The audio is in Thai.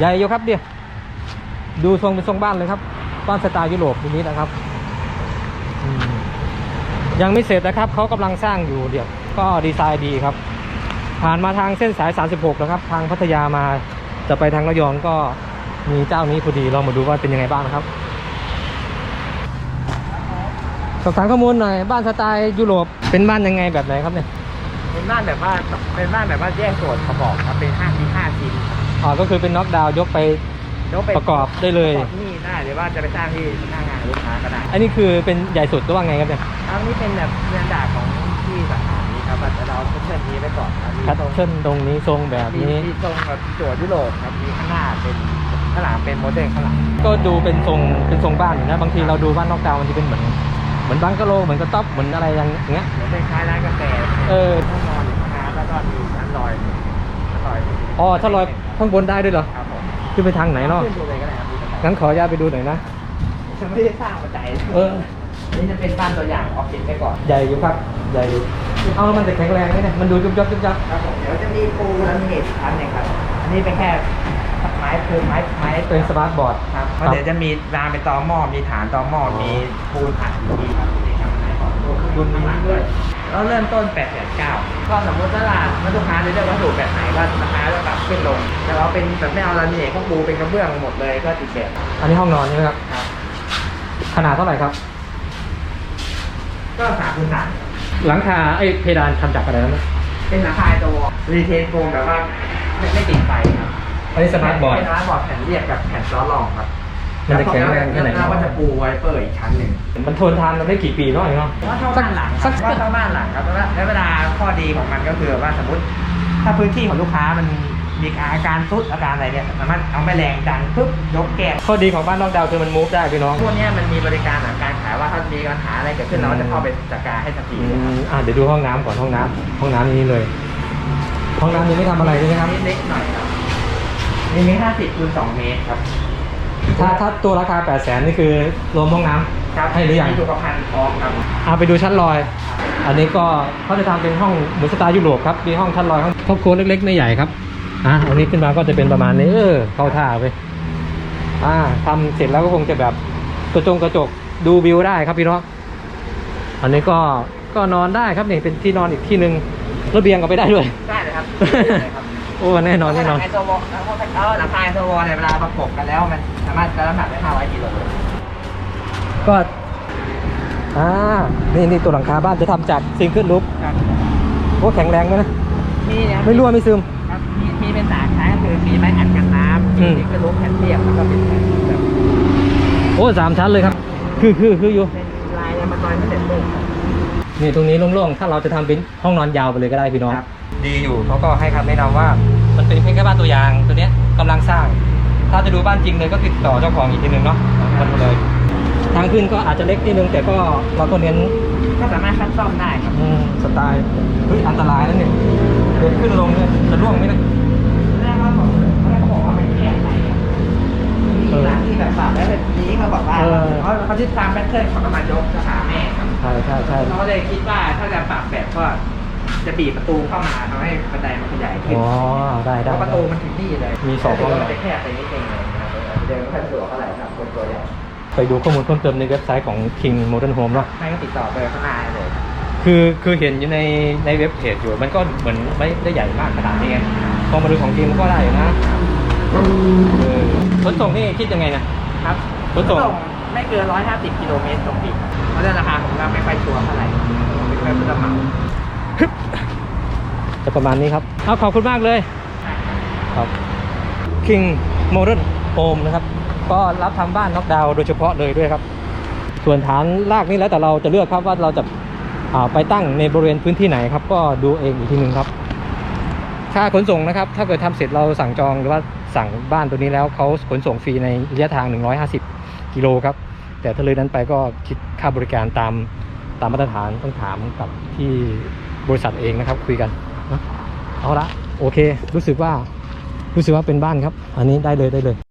ใหญ่อยู่ครับเดียวดูทรงเป็นทรงบ้านเลยครับบ้านสไตล์ยุโรปทีนี้นะครับยังไม่เสร็จนะครับเขากำลังสร้างอยู่เดี๋ยวก็ดีไซน์ดีครับ ผ่านมาทางเส้นสาย 36แล้วครับ ทางพัทยามาจะไปทางระยองก็มีเจ้านี้พอดีลองมาดูว่าเป็นยังไงบ้างนะครับสอบถามข้อมูลหน่อยบ้านสไตล์ยุโรปเป็นบ้านยังไงแบบไหนครับเนี่ยเป็นบ้านแบบว่าเป็นบ้านแบบว่าแยกส่วนประกอบครับเป็นห้ามีห้าชิ้น อ๋อก็คือเป็นน็อกดาวน์ยกไปยกไปประกอบได้เลย ประกอบที่นี่ได้หรือว่าจะไปสร้างที่หน้างานลูกค้าก็ได้อันนี้คือเป็นใหญ่สุดหรือว่าไงครับเนี่ยอันนี้เป็นแบบเรือนดาบของที่สาขานี้ครับว่าเราเชิญนี้ไว้ก่อนครับมีคัดทรงเช่นตรงนี้ทรงแบบมีนี้ มีทรงแบบโจทย์ยุโรปครับมีข้างหน้าเป็นข้างหลังเป็นโมเดลข้างหลังก็ดูเป็นทรงเป็นทรงบ้านอยู่นะบางทีเราดูบ้านนอกดาวน์มันจะเป็นเหมือนเหมือนบังกะโลเหมือนกระต๊อบเหมือนอะไรอย่างเงี้ยเหมือนเป็นคล้ายร้านกาแฟ เออ อยอ๋อถ้าลอยข้างบนได้ด้วยเหรอครับผมขึ้นไปทางไหนเนาะขึ้นดูเลยก็ได้ครับดูกันงั้นขออนุญาตไปดูหน่อยนะยังไม่ได้สร้างปัจจัยเออนี่จะเป็นบ้านตัวอย่างออฟฟิศไปก่อนใหญ่อยู่ครับใหญ่อยู่เอาแล้วมันจะแข็งแรงไหมเนี่ยมันดูจุบจับจุบจับครับผมเดี๋ยวจะมีปูลามิเนตอีกชั้นหนึ่งครับอันนี้เป็นแค่ไม้คือไม้ไม้เป็นสมาร์ทบอร์ดครับเพราะเดี๋ยวจะมีรางเป็นตอหม้อมีฐานตอหม้อมีปูนอัดอยู่ที่ครับนี่ครับไม้ก่อนปูนมีด้วย แล้วเริ่มต้น8ปดแสนเก้าก็สมมติว่าลูกค้าจะเลือกวัสดุแบบไหนก็ราคาจะปรับขึ้นลง แต่เราเป็นแบบไม่เอาลามิเนตก็ปูเป็นกระเบื้องหมดเลยก็ติดแบบอันนี้ห้องนอนใช่ไหมครับครับขนาดเท่าไหร่ครับ ก็สามคูณสามหลังคาไอ้เพดานทำจากอะไรนะเป็นราคาตัวรีเทนโฟมแบบว่าไม่ไม่ติดไฟครับอันนี้สมาร์ทบอร์ดเป็นสมาร์ทบอร์ดแผ่นเรียบกับแผ่นซ้อนรองครับ มันจะแข็งแรงแค่ไหนแล้วก็จะปูไวเปอร์อีกชั้นหนึ่งมันทนทานมันได้กี่ปีเนาะเนาะว่าเท่าบ้านหลังสักว่าเท่าบ้านหลังครับแล้วแล้วเวลาข้อดีของมันก็คือว่าสมมติ ถ้าพื้นที่ของลูกค้ามันมีอาการซุดอาการอะไรเนี่ยสามารถเอาแม่แรงดันปุ๊บยกแกะข้อดีของบ้านนอกดาวน์คือมันมูฟได้พี่น้องพวกเนี้ยมันมีบริการหลังการขายว่าถ้ามีปัญหาอะไรเกิดขึ้นเราก็จะเข้าไปจัดการให้ทันทีอืเลยครับมอ่าเดี๋ยวดูห้องน้ำก่อนห้องน้ำห้องน้ำนี้เลย ห้องน้ำนี้ไม่ทำอะไรใช่ไหมครับนี่เล็กหน่อยครับนี่มีห้าสิบคูณสองเมตรครับ ถ้าถ้าตัวราคา8 0 0แสนนี่คือรวมห้องน้ำครับให้หรือยังมีสุขภัณฑ์พร้อมครับเอาไปดูชั้นลอย อันนี้ก็เขาจะทำเป็นห้องเหมือนสไตล์ยุโรปครับมีห้องชั้นลอยห้องครอบครัวเล็กๆไม่ใหญ่ครับอะอันนี้ขึ้นมาก็จะเป็นประมาณนี้เออเข้าท่าไปอ่าทำเสร็จแล้วก็คงจะแบบกระจงกระจกดูวิวได้ครับพี่น้องอันนี้ก็ก็นอนได้ครับนี่เป็นที่นอนอีกที่หนึ่งระเบียงก็ไปได้ด้วยได้เลยครับได้ครับ โอ้แน่นอนแน่นอนไอโซวอลแล้วหลังคาไอโซวอลเนี่ยเวลาประกบกันแล้วมันสามารถจะน้ำหนักได้500กิโลก็อ่านี่นี่ตัวหลังคาบ้านจะทำจากซิงเกิลลูปครับโอ้แข็งแรงไหมนะมีเนี่ยไม่รั่วไม่ซึมครับมีมีเป็นสายใช้ก็คือมีไม้อัดกันน้ำอืมีมนี่คือลูกแผ่นเทียบแล้วก็เป็นแผ่นแบบโอ้สามชั้นเลยครับ คือคือคืออยู่เป็นลายยังมันลอยไม่เสร็จเลยครับนี่ตรงนี้โล่งๆถ้าเราจะทำเป็นห้องนอนยาวไปเลยก็ได้พี่น้องครับ ดีอยู่เขาก็ให้คำแนะนำว่า มันเป็นเพียงแค่บ้านตัวอย่างตัวเนี้ยกำลังสร้าง ถ้าจะดูบ้านจริงเลยก็ติดต่อเจ้าของอีกทีหนึ่งเนาะมาดูเลย ทางขึ้นก็อาจจะเล็กนิดนึงแต่ก็เราก็เน้นก็สามารถคัดซ่อมได้ครับอืมสไตล์เฮ้ยอันตรายแล้วเนี่ยเดินขึ้นลงเนี่ยจะร่วงไหมเนะแรกว่าผมแรกเขาบอกว่าเป็นแยกไหนครับมีร้านที่แบบปรับแล้วเป็นนี้เขาบอกว่าเขาเขาที่ตามแพทเทิร์นของน้ำมันยกสาขาแม่ครับใช่ใช่ใช่เราก็เลยคิดว่าถ้าจะปรับแบบก็ จะบีบประตูเข้ามาทำให้บันไดมันขยายขึ้นอ๋อได้เพได้ราะประได้ตูมันถึงนี่เลยมีสองห้อง มันจะแคบไปนิดนึงเลยนะครับเดินไม่ค่อยสะดวกเท่าไหร่สำหรับคนตัวใหญ่ไปดูข้อมูลเพิ่มเติมในเว็บไซต์ของ King Modern Home เนาะไม่ก็ติดต่อเบอร์ข้างหน้าได้เลยคือคือเห็นอยู่ในในเว็บเพจอยู่ มันก็เหมือนไม่ได้ใหญ่มากขนาดนี้ไงพอมาดูของจริงมันก็ได้อยู่นะเออขนส่งนี่คิดยังไงนะ ครับขนส่งไม่เกิน 150 กิโลเมตรต่อปีเพราะฉะนั้นราคาผมก็ไม่ค่อยชัวร์เท่าไหร่ไม่ค่อยจะเหมา จะประมาณนี้ครับ เอาขอบคุณมากเลย ครับ King Modern Home นะครับ ก็รับทำบ้านน็อกดาวน์โดยเฉพาะเลยด้วยครับ ส่วนฐานรากนี่แล้วแต่เราจะเลือกครับว่าเราจะอ่าไปตั้งในบริเวณพื้นที่ไหนครับ ก็ดูเองอีกทีหนึ่งครับ ค่าขนส่งนะครับ ถ้าเกิดทำเสร็จเราสั่งจองหรือว่าสั่งบ้านตัวนี้แล้วเขาขนส่งฟรีในระยะทาง 150 กิโลครับ แต่ถ้าเลยนั้นไปก็คิดค่าบริการตามตามมาตรฐานต้องถามกับที่บริษัทเองนะครับคุยกันนะ เอาละโอเค รู้สึกว่ารู้สึกว่าเป็นบ้านครับ อันนี้ได้เลยได้เลย